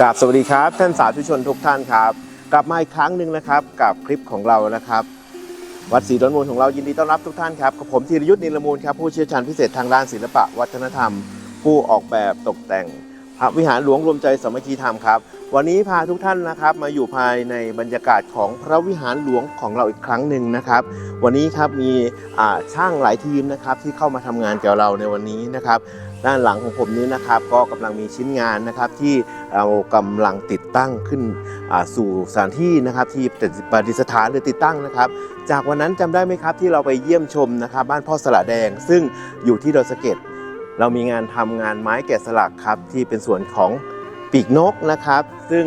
กราบสวัสดีครับ ท่านสาธุชนทุกท่านครับ กลับมาอีกครั้งหนึ่งนะครับกับคลิปของเรานะครับ วัดศรีดอนมูลของเรายินดีต้อนรับทุกท่านครับกับผมธีรยุทธ์นิลมูลครับผู้เชี่ยวชาญพิเศษทางด้านศิลปะวัฒนธรรม ผู้ออกแบบตกแต่ง พระวิหารหลวงรวมใจสามัคคีธรรมครับ วันนี้พาทุกท่านนะครับมาอยู่ภายในบรรยากาศของพระวิหารหลวงของเราอีกครั้งหนึ่งนะครับ วันนี้ครับมีช่างหลายทีมนะครับที่เข้ามาทำงานกับเราในวันนี้นะครับ ด้านหลังของผมนี้นะครับก็กำลังมีชิ้นงานนะครับที่เรากำลังติดตั้งขึ้นสู่สถานที่นะครับที่ประดิษฐานหรือติดตั้งนะครับ จากวันนั้นจำได้ไหมครับที่เราไปเยี่ยมชมนะครับบ้านพ่อสละแดง ซึ่งอยู่ที่ดอยสะเก็ด เรามีงานทำงานไม้แกะสลักครับที่เป็นส่วนของปีกนกนะครับ ซึ่ง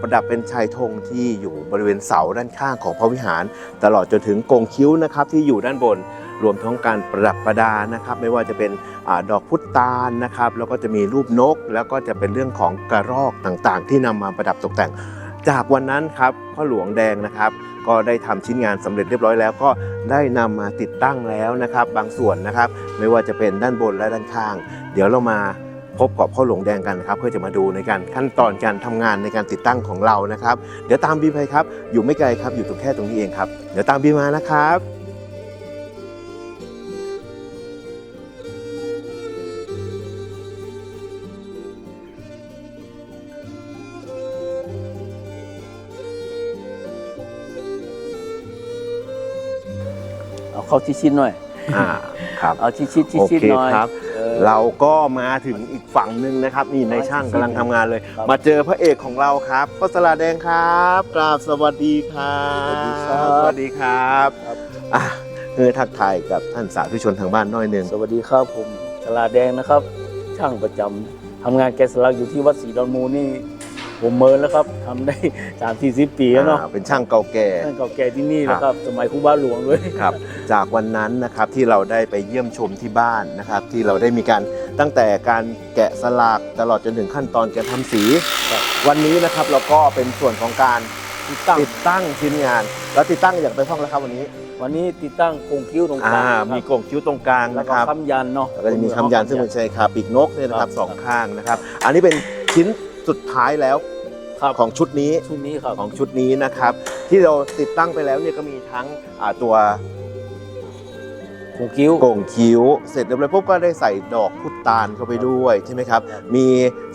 ประดับเป็นชายธงที่อยู่บริเวณเสาด้านข้างของพระวิหาร ตลอดจนถึงกงคิ้วนะครับที่อยู่ด้านบนรวมทั้งการประดับประดานะครับ ไม่ว่าจะเป็นอดอกพุตาลนะครับ แล้วก็จะมีรูปนก แล้วก็จะเป็นเรื่องของกระรอกต่างๆ ที่นำมาประดับตกแต่ง จากวันนั้นครับพ่อหลวงแดงนะครับ ก็ได้ทำชิ้นงานสำเร็จเรียบร้อยแล้ว ก็ได้นำมาติดตั้งแล้วนะครับ บางส่วนนะครับ ไม่ว่าจะเป็นด้านบนและด้านข้าง เดี๋ยวเรามาพบกับพ่อหลวงแดงกันครับ เพื่อจะมาดูในการขั้นตอนการทำงานในการติดตั้งของเรานะครับ เดี๋ยวตามบีมไปครับ อยู่ไม่ไกลครับอยู่ตรงแค่ตรงนี้เองครับ เดี๋ยวตามบีมมานะครับ เอาเข้าชิดๆหน่อย อ่าครับเอาชิดๆชิดโอชิดเคหน่อยครับ ออ เราก็มาถึงอีกฝั่งหนึ่งนะครับ นี่ในช่างกำลังทำงานเลย ครับ มาเจอพระเอกของเราครับพ่อสลาแดงครับกราบสวัสดีครับสวัสดีครับสวัสดีครับครับอะเพื่อทักทายกับท่านสาธุชนทางบ้านหน้อยหนึ่งสวัสดีครับผมตลาดแดงนะครับ ช่างประจำทำงานแกะสลักอยู่ที่วัดศรีดอนมูลนี่ ผมเมินแล้วครับทำได้สามสี่สิบปีแล้วเนาะอ่าเป็นช่างเก่าแก่ท่านเก่าแก่ที่นี่นะครับ สมัยครูบาหลวงเลยครับจากวันนั้นนะครับที่เราได้ไปเยี่ยมชมที่บ้านนะครับ ที่เราได้มีการตั้งแต่การแกะสลักตลอดจนถึงขั้นตอนการทำสี ครับ วันนี้นะครับเราก็เป็นส่วนของการติดตั้งติดตั้งชิ้นงาน แล้วติดตั้งอย่างไปห้องแล้วครับวันนี้วันนี้ติดตั้งโครงคิ้วตรงกอ่าลางมีกล่องคิ้วตรงกลางแล้วนะก็ครับ คำยันเนาะแล้วก็จะมีคำยันซึ่งเป็นใช้คาปีกนกเนี่ยนะครับครับสองข้างนะครับ อันนี้เป็นชิ้นสุดท้ายแล้ว ครับของชุดนี้ชุดนี้ครับของชุดนี้นะครับ ที่เราติดตั้งไปแล้วเนี่ยก็มีทั้งอ่าตัวโครงคิ้วโก่งคิ้ว เสร็จเรียบร้อยปุ๊บก็ได้ใส่ดอกพุตานเข้าไปด้วยใช่ไหมครับครับมี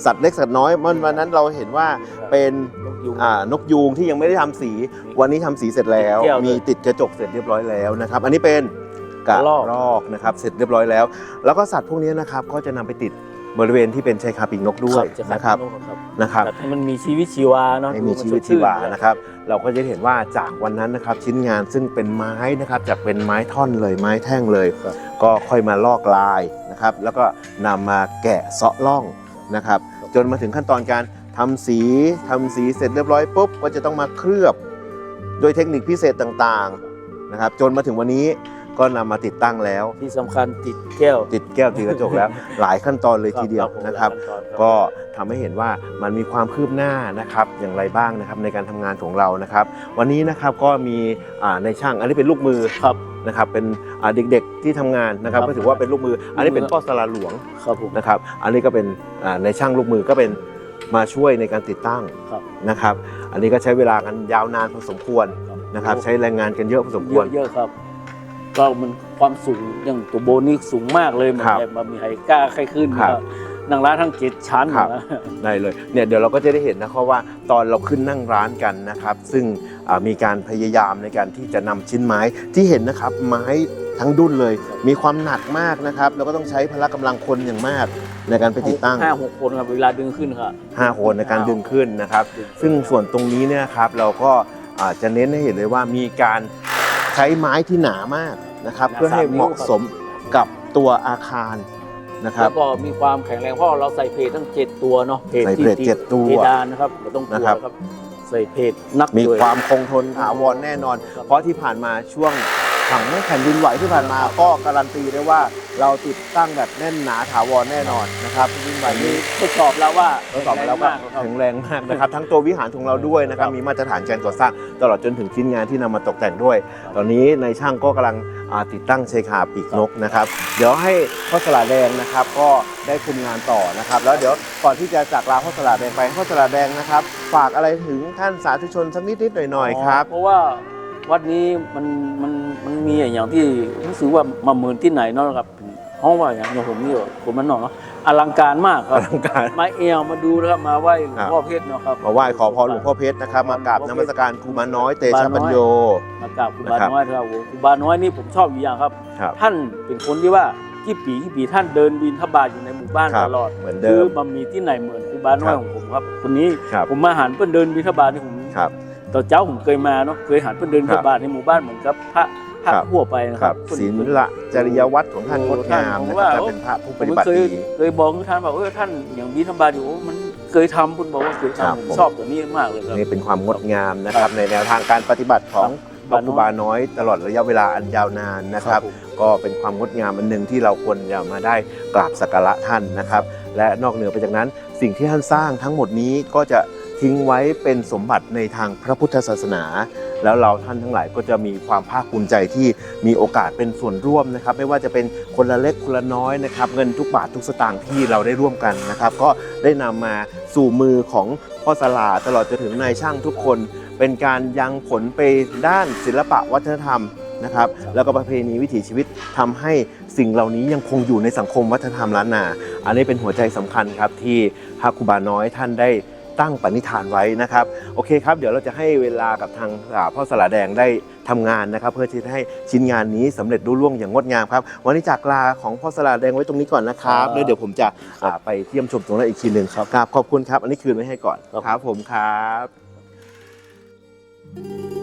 สัตว์เล็กสัตว์น้อยเมื่อวันนั้นเราเห็นว่าเป็นนกยูง อ่านกยูงที่ยังไม่ได้ทำสี วันนี้ทำสีเสร็จแล้วติดแก้วด้วยมีติดกระจกเสร็จเรียบร้อยแล้วนะครับ อันนี้เป็นกระกระรอก รอกนะครับเสร็จเรียบร้อยแล้ว แล้วก็สัตว์พวกนี้นะครับก็จะนำไปติด บริเวณที่เป็นชายคาปีกนกด้วยจะนะครับนกครับนะครับแต่ให้มันมีชีวิตชีวาเนาะให้มีชีวิตชีวานะครับ เราก็จะเห็นว่าจากวันนั้นนะครับชิ้นงานซึ่งเป็นไม้นะครับจากเป็นไม้ท่อนเลยไม้แท่งเลยครับก็ค่อยมาลอกลายนะครับ แล้วก็นำมาแกะเซาะล่องนะครับ จนมาถึงขั้นตอนการทำสีทำสีเสร็จเรียบร้อยปุ๊บก็จะต้องมาเคลือบ โดยเทคนิคพิเศษต่างๆนะครับ จนมาถึงวันนี้ ก็นำมาติดตั้งแล้ว ที่สำคัญติดแก้วติดแก้วติดกระจกแล้ว หลายขั้นตอนเลยทีเดียวผมนะครับขั้ตอนครับก็ทำให้เห็นว่ามันมีความคืบหน้านะครับอย่างไรบ้างนะครับในการทำงานของเรานะครับ วันนี้นะครับก็มีอ่าในช่างอันนี้เป็นลูกมือครับ นะครับเป็นอ่าเด็กๆที่ทำงานนะครับครับก็ถือว่าเป็นลูกมือ อันนี้เป็นพ่อสลาหลวงครับผม นะครับอันนี้ก็เป็นอ่าในช่างลูกมือก็เป็นมาช่วยในการติดตั้งครับนะครับ อันนี้ก็ใช้เวลากันยาวนานพอสมควรนะครับใช้แรงงานกันเยอะพอสมควร เยอะๆครับ ก็มันความสูงอย่างตัวโบนี่สูงมากเลยเหมือนครับแบบมีใครกล้าใครขึ้นครับก็นั่งร้านทั้งเจ็ดชั้นครับ นะ ได้เลยเนี่ยเดี๋ยวเราก็จะได้เห็นนะครับว่าตอนเราขึ้นนั่งร้านกันนะครับ ซึ่งอ่ามีการพยายามในการที่จะนำชิ้นไม้ที่เห็นนะครับไม้ทั้งดุนเลย มีความหนักมากนะครับแล้วก็ต้องใช้พละกำลังคนอย่างมากในการไปติดตั้งห้าหกคนครับเวลาดึงขึ้นครับ5คนในการดึงขึ้นนะครับ ซึ่งส่วนตรงนี้เนี่ยครับเราก็อ่าจะเน้นให้เห็นเลยว่ามีการใช้ไม้ที่หนามาก นะครับหนาเพื่อให้สามนิ้วเหมาะสมกับตัวอาคารนะครัแล้บวก็มีความแข็งแรงเพราะเราใส่เพจทั้งเจ็ดตัวเนาะเพจใส่ที่เพจติเจ็ดตัวเพดานนะครับเราต้องกลัวนะครับครับใส่เพจนักมีด้วยความคงทนถาวรแน่นอนครับเพราะที่ผ่านมาช่วงผังแผ่นดินไหวที่ผ่านมาก็การันตีได้ว่า เราติดตั้งแบบแน่นหนาถาวรแน่นอนนะครับยิ่งใบอันนี้นี้ทดสอบแล้วว่าทดสอบมาแล้วก็แข็งรงมากครับแข็งแรงมากนะครับ ทั้งตัววิหารของเราด้วยนะครับครับมีมาตรฐานการก่อสร้าง ตลอดจนถึงชิ้นงานที่นำมาตกแต่งด้วย ตอนนี้ในายช่างก็กำลังอ่าติดตั้งเชคาปีกนกนะครับ เดี๋ยวให้พ่อสลาแดงนะครับ ก็ได้คุมงานต่อนะครับ แล้วเดี๋ยวก่อนที่จะจากลาพ่อสลาแดงไปพ่อสลาแดงนะครับ ฝากอะไรถึงท่านสาธุชนสักนิดๆหน่อยๆครับเพราะว่าวัดนี้มันมันมันมีอย่างที่รู้สึกว่ามาเหมือนที่ไหนเนาะครับ เพราะว่าอย่างผมนี่ผมมันเนาะอลังการมากคอรับลังการ มาเอวมาดูนะครับมาไหว้หลวงพ่อเพชรเนาะครับ มาไหว้ขอพรหลวงพ่อเพชรนะครับ มากราบนมัสการครูมาน้อยเตชะปัญโย มากราบครูบานะครับน้อยครับโอ้ครูบาน้อยนี่ผมชอบอยู่อย่างครับ ครับ ท่านเป็นคนที่ว่ากี่ปีกี่ปีท่านเดินบินทบาทอยู่ในหมู่บ้านครับตลอดเหมือนคืเดิอมมันมีที่ไหนเหมือนครูบาน้อยครับ ของผมครับคนนี้ครับ ผมมาหันเพื่อนเดินบินทบาทนี่ผมครับ ตอนเจ้าผมเคยมาเนาะเคยหันเพื่อนเดินบินทบาทในหมู่บ้านเหมือนกับพระ พระครับ ทั่วไปนะคครัรับบศีลละจริยวัตรของท่านงดงามนะครับและเป็นพระผู้ผปมฏิบัติเคยดี เคยบอกท่านบอกเออท่านอย่างบินทบาทอยู่โอ้มันเคยทำคุณบอกว่าเคยครับทำผมผม ชอบตัวนี้มากเลยครับ นี่เป็นความงดงามนะครับในแนวทางการปฏิบัติของพครัระบครูบาน้อยตลอดระยะเวลาอันยาวนานนะครับผมก็เป็นความงดงามอันหนึ่งที่เราควรจะมาได้กราบสักการะท่านนะครับ และนอกเหนือไปจากนั้น สิ่งที่ท่านสร้างทั้งหมดนี้ก็จะทิ้งไว้เป็นสมบัติในทางพระพุทธศาสนา แล้วเราท่านทั้งหลายก็จะมีความภาคภูมิใจที่มีโอกาสเป็นส่วนร่วมนะครับ ไม่ว่าจะเป็นคนละเล็กคนละน้อยนะครับเงินทุกบาททุกสตางค์ที่เราได้ร่วมกันนะครับ ก็ได้นำมาสู่มือของพ่อสลาตลอดจนถึงนายช่างทุกคน เป็นการยังผลไปด้านศิลปะวัฒนธรรมนะครับแล้วก็ประเพณีวิถีชีวิตทำให้สิ่งเหล่านี้ยังคงอยู่ในสังคมวัฒนธรรมล้านนา อันนี้เป็นหัวใจสำคัญครับที่พระครูบาน้อยท่านได้ ตั้งปณิธานไว้นะครับโอเคครับ เดี๋ยวเราจะให้เวลากับทางอ่าพ่อสลาแดงได้ทำงานนะครับ เพื่อที่จะให้ชิ้นงานนี้สำเร็จรุ่ล่วงอย่างงดงามครับ วันนี้จากลาของพ่อสลาแดงไว้ตรงนี้ก่อนนะครับครับแล้วเดี๋ยวผมจะอ่าไปเยี่ยมชมตรงนั้นอีกทีหนึ่งครับครับขอบคุณครับ อันนี้คืนไว้ให้ก่อนครับครับผมครับ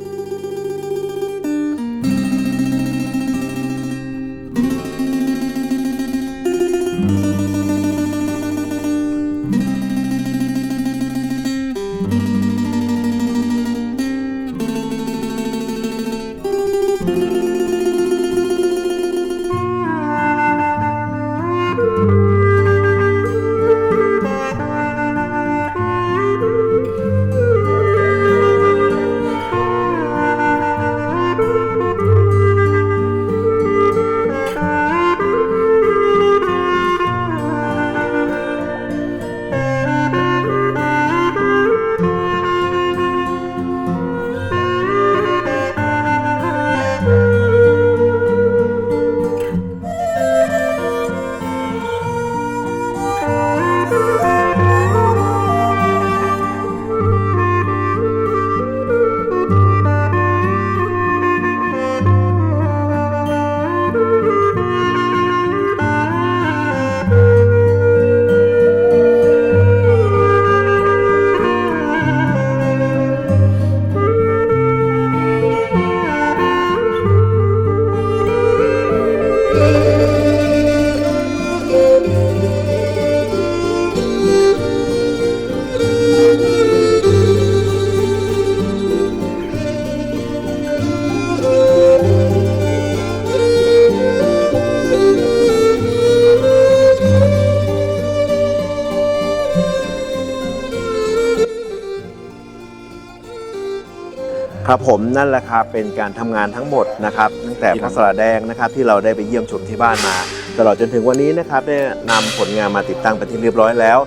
ครับผมนั่นแหละครับเป็นการทำงานทั้งหมดนะครับตั้งแต่พระสลาแดงนะครับที่เราได้ไปเยี่ยมชมที่บ้านมา ตลอดจนถึงวันนี้นะครับได้นำผลงานมาติดตั้งเป็นที่เรียบร้อยแล้ว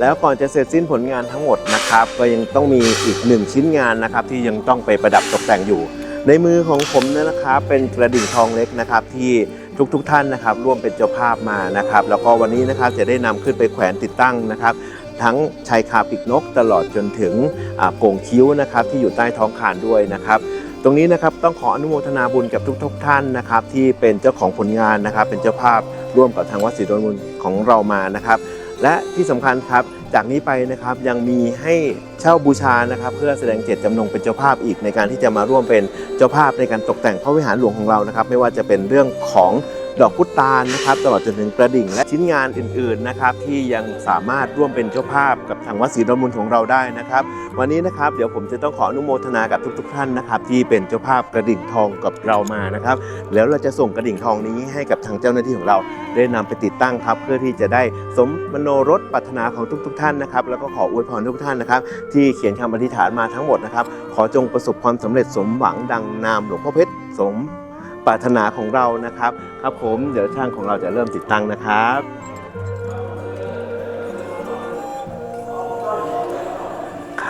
แล้วก่อนจะเสร็จสิ้นผลงานทั้งหมดนะครับก็ยังต้องมีอีกหนึ่งชิ้นงานนะครับที่ยังต้องไปประดับตกแต่งอยู่ ในมือของผมนี่นะครับเป็นกระดิ่งทองเล็กนะครับที่ทุกๆทท่านนะครับร่วมเป็นเจ้าภาพมานะครับแล้วก็วันนี้นะครับจะได้นำขึ้นไปแขวนติดตั้งนะครับ ทั้งชายคาปีกนก ตลอดจนถึงโก่งคิ้วนะครับที่อยู่ใต้ท้องคานด้วยนะครับตรงนี้นะครับต้องขออนุโมทนาบุญกับทุกๆทท่านนะครับที่เป็นเจ้าของผลงานนะครับเป็นเจ้าภาพร่วมกับทางวัดศรีดอนมูลของเรามานะครับ และที่สำคัญครับจากนี้ไปนะครับยังมีให้เช่าบูชานะครับ เพื่อแสดงเจตจำนงเป็นเจ้าภาพอีกในการที่จะมาร่วมเป็นเจ้าภาพในการตกแต่งพระวิหารหลวงของเรานะครับ ไม่ว่าจะเป็นเรื่องของ ดอกพุตานะครับตลอดจนถึงกระดิ่ง และชิ้นงานอื่นๆนะครับที่ยังสามารถร่วมเป็นเจ้าภาพกับทางวัดศรีดอนมูลของเราได้นะครับ วันนี้นะครับเดี๋ยวผมจะต้องขออนุโมทนากับทุก ๆ ท่านนะครับที่เป็นเจ้าภาพกระดิ่งทองกับเรามานะครับแล้วเราจะส่งกระดิ่งทองนี้ให้กับทางเจ้าหน้าที่ของเราได้นำไปติดตั้งครับเพื่อที่จะได้สมมโนรสปรารถนาของทุก ๆ ท่านนะครับ แล้วก็ขออวยพรทุกท่านนะครับ ที่เขียนคำอธิษฐานมาทั้งหมดนะครับ ขอจงประสบความสำเร็จสมหวังดังนามหลวงพ่อเพชรสม ปรารถนาของเรานะครับ ครับผมเดี๋ยวช่างของเราจะเริ่มติดตั้งนะครับ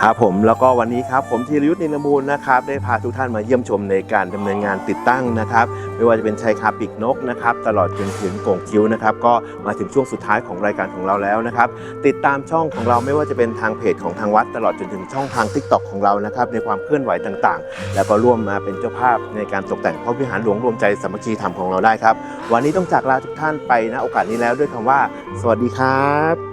ครับผมแล้วก็วันนี้ครับผมธีรยุทธ์นินมูลนะครับได้พาทุกท่านมาเยี่ยมชมในการดำเนินงานติดตั้งนะครับไม่ว่าจะเป็นชายคาปีกนกนะครับตลอดจนถึงโก่งคิ้วนะครับก็มาถึงช่วงสุดท้ายของรายการของเราแล้วนะครับติดตามช่องของเราไม่ว่าจะเป็นทางเพจของทางวัด ตลอดจนถึงช่องทาง t ิ k t o k ของเรานะครับในความเคลื่อนไหวต่างๆ แล้วก็ร่วมมาเป็นเจ้าภาพในการตกแต่งพระวิหารหลวงรวมใจสามัคคีธรรมของเราได้ครับวันนี้ต้องจากลาทุกท่านไปณโอกาสนี้แล้วด้วยคำว่า สวัสดีครับ